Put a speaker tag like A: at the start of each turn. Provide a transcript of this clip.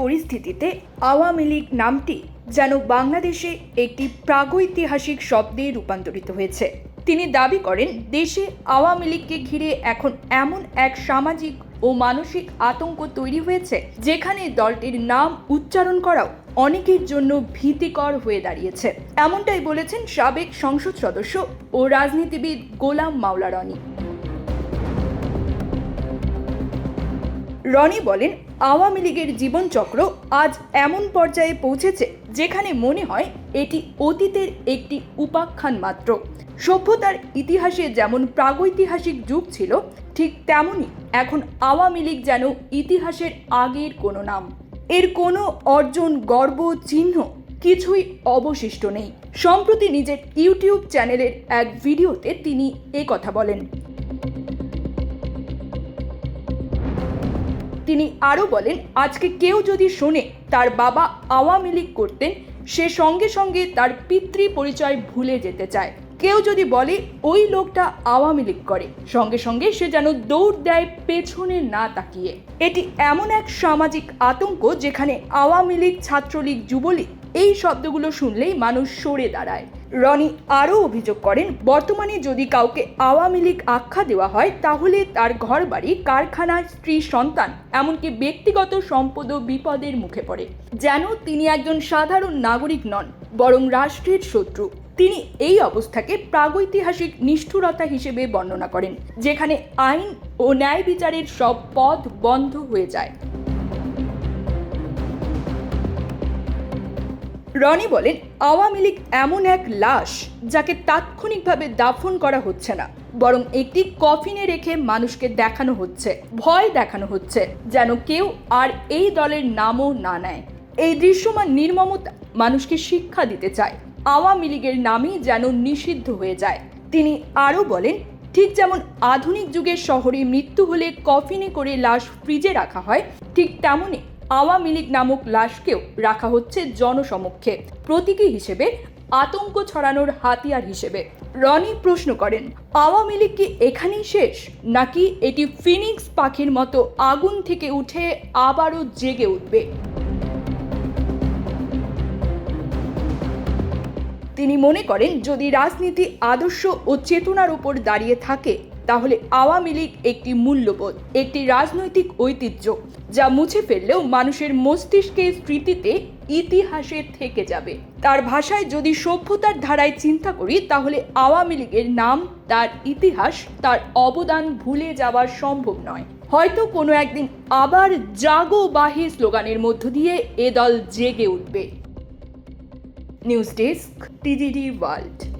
A: পরিস্থিতিতে আওয়ামী লীগ নামটি যেন বাংলাদেশে একটি প্রাগৈতিহাসিক শব্দে রূপান্তরিত হয়েছে। তিনি দাবি করেন, দেশে আওয়ামী লীগকে ঘিরে এখন এমন এক সামাজিক ও মানসিক আতঙ্ক তৈরি হয়েছে, যেখানে দলটির নাম উচ্চারণ করাও অনেকের জন্য ভীতিকর হয়ে দাঁড়িয়েছে। এমনটাই বলেছেন সাবেক সংসদ সদস্য ও রাজনীতিবিদ গোলাম মাওলা রনি। রনি বলেন, আওয়ামী লীগের জীবনচক্র আজ এমন পর্যায়ে পৌঁছেছে যেখানে মনে হয় এটি অতীতের একটি উপাখ্যান মাত্র। সভ্যতার ইতিহাসে যেমন প্রাগৈতিহাসিক যুগ ছিল, ঠিক তেমনই এখন আওয়ামী লীগ যেন ইতিহাসের আগের কোনো নাম। এর কোনো অর্জন, গর্ব, চিহ্ন কিছুই অবশিষ্ট নেই। সম্প্রতি নিজের ইউটিউব চ্যানেলের এক ভিডিওতে তিনি কথা বলেন। তিনি আরও বলেন, আজকে কেউ যদি শোনে তার বাবা আওয়ামী লীগ করতেন, সে সঙ্গে সঙ্গে তার পিতৃ পরিচয় ভুলে যেতে চায়। কেউ যদি বলে, ওই লোকটা আওয়ামী লীগ করে, সঙ্গে সঙ্গে সে যেন দৌড় দেয় পেছনে না তাকিয়ে। এটি এমন এক সামাজিক আতঙ্ক যেখানে আওয়ামী লীগ, ছাত্রলীগ, যুবলীগ এই শব্দগুলো শুনলেই মানুষ সরে দাঁড়ায়। রনি আরও অভিযোগ করেন, বর্তমানে যদি কাউকে আওয়ামী লীগ আখ্যা দেওয়া হয়, তাহলে তার ঘরবাড়ি, কারখানা, স্ত্রী, সন্তান, এমনকি ব্যক্তিগত সম্পদও বিপদের মুখে পড়ে। যেন তিনি একজন সাধারণ নাগরিক নন, বরং রাষ্ট্রের শত্রু। তিনি এই অবস্থাকে প্রাগৈতিহাসিক নিষ্ঠুরতা হিসেবে বর্ণনা করেন, যেখানে আইন ও ন্যায় বিচারের সব পথ বন্ধ হয়ে যায়। রনি বলেন, আওয়ামী লীগ এমন এক লাশ যাকে তাৎক্ষণিকভাবে দাফন করা হচ্ছে না, বরং একটি কফিনে রেখে মানুষকে দেখানো হচ্ছে, ভয় দেখানো হচ্ছে, যেন কেউ আর এই দলের নামও না নেয়। এই দৃশ্যমান নির্মমতা মানুষকে শিক্ষা দিতে চায়। আওয়ামী লীগের নামই যেন নিষিদ্ধ হয়ে যায়। তিনি আরও বলেন, ঠিক যেমন আধুনিক যুগের শহরে মৃত্যু হলে কফিনে করে লাশ ফ্রিজে রাখা হয়, ঠিক তেমনই আওয়ামী লীগ নামক লাশকেও রাখা হচ্ছে জনসমক্ষে, প্রতীকী হিসেবে, আতঙ্ক ছড়ানোর হাতিয়ার হিসেবে। রনি প্রশ্ন করেন, আওয়ামী লীগ কি এখানেই শেষ? নাকি এটি ফিনিক্স পাখির মতো আগুন থেকে উঠে আবারও জেগে উঠবে? তিনি মনে করেন, যদি রাজনীতি আদর্শ ও চেতনার উপর দাঁড়িয়ে থাকে তাহলে আওয়ামী লীগ একটি মূল্যবোধ, একটি রাজনৈতিক ঐতিহ্য যা মুছে ফেললেও মানুষের মস্তিষ্কের স্মৃতিতে ইতিহাসে থেকে যাবে। তার ভাষায় যদি সভ্যতার ধারায় চিন্তা করি, তাহলে আওয়ামী লীগের নাম, তার ইতিহাস, তার অবদান ভুলে যাওয়া সম্ভব নয়। হয়তো কোনো একদিন আবার জাগো বাহে স্লোগানের মধ্য দিয়ে এ দল জেগে উঠবে। News desk, TGD World.